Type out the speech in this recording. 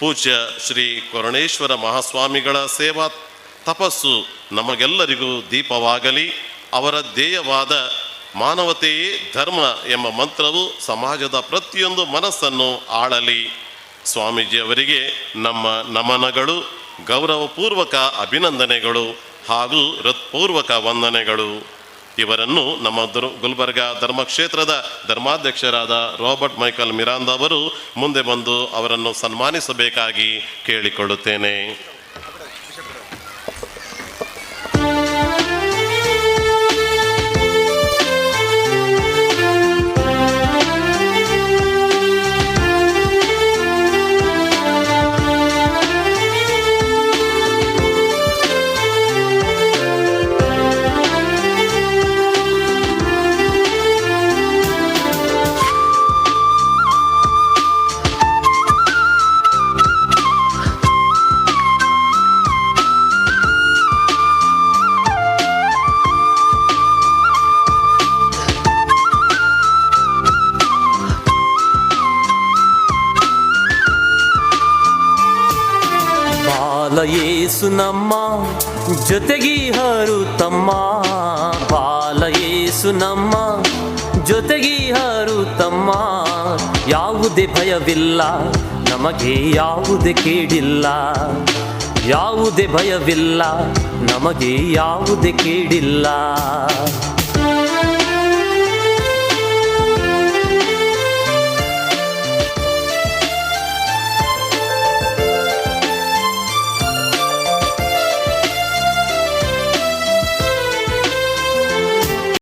ಪೂಜ್ಯ ಶ್ರೀ ಕೊರಣೇಶ್ವರ ಮಹಾಸ್ವಾಮಿಗಳ ಸೇವಾ ತಪಸ್ಸು ನಮಗೆಲ್ಲರಿಗೂ ದೀಪವಾಗಲಿ. ಅವರ ಧ್ಯೇಯವಾದ ಮಾನವತೆಯೇ ಧರ್ಮ ಎಂಬ ಮಂತ್ರವು ಸಮಾಜದ ಪ್ರತಿಯೊಂದು ಮನಸ್ಸನ್ನು ಆಳಲಿ. ಸ್ವಾಮೀಜಿಯವರಿಗೆ ನಮ್ಮ ನಮನಗಳು, ಗೌರವಪೂರ್ವಕ ಅಭಿನಂದನೆಗಳು ಹಾಗೂ ಹೃತ್ಪೂರ್ವಕ ವಂದನೆಗಳು. ಇವರನ್ನು ನಮ್ಮ ದುರ್, ಗುಲ್ಬರ್ಗ ಧರ್ಮಕ್ಷೇತ್ರದ ಧರ್ಮಾಧ್ಯಕ್ಷರಾದ ರಾಬರ್ಟ್ ಮೈಕಲ್ ಮಿರಾಂದ ಅವರು ಮುಂದೆ ಬಂದು ಅವರನ್ನು ಸನ್ಮಾನಿಸಬೇಕಾಗಿ ಕೇಳಿಕೊಳ್ಳುತ್ತೇನೆ. ಬಾಲಯೇಸು ನಮ್ಮ ಜೊತೆಗೀಹರು ತಮ್ಮ. ಬಾಲಯೇಸು ನಮ್ಮ ಜೊತೆಗೀಹರು ತಮ್ಮ. ಯಾವುದೇ ಭಯವಿಲ್ಲ, ನಮಗೆ ಯಾವುದೇ ಕೇಡಿಲ್ಲ. ಯಾವುದೇ ಭಯವಿಲ್ಲ, ನಮಗೆ ಯಾವುದೇ ಕೇಡಿಲ್ಲ.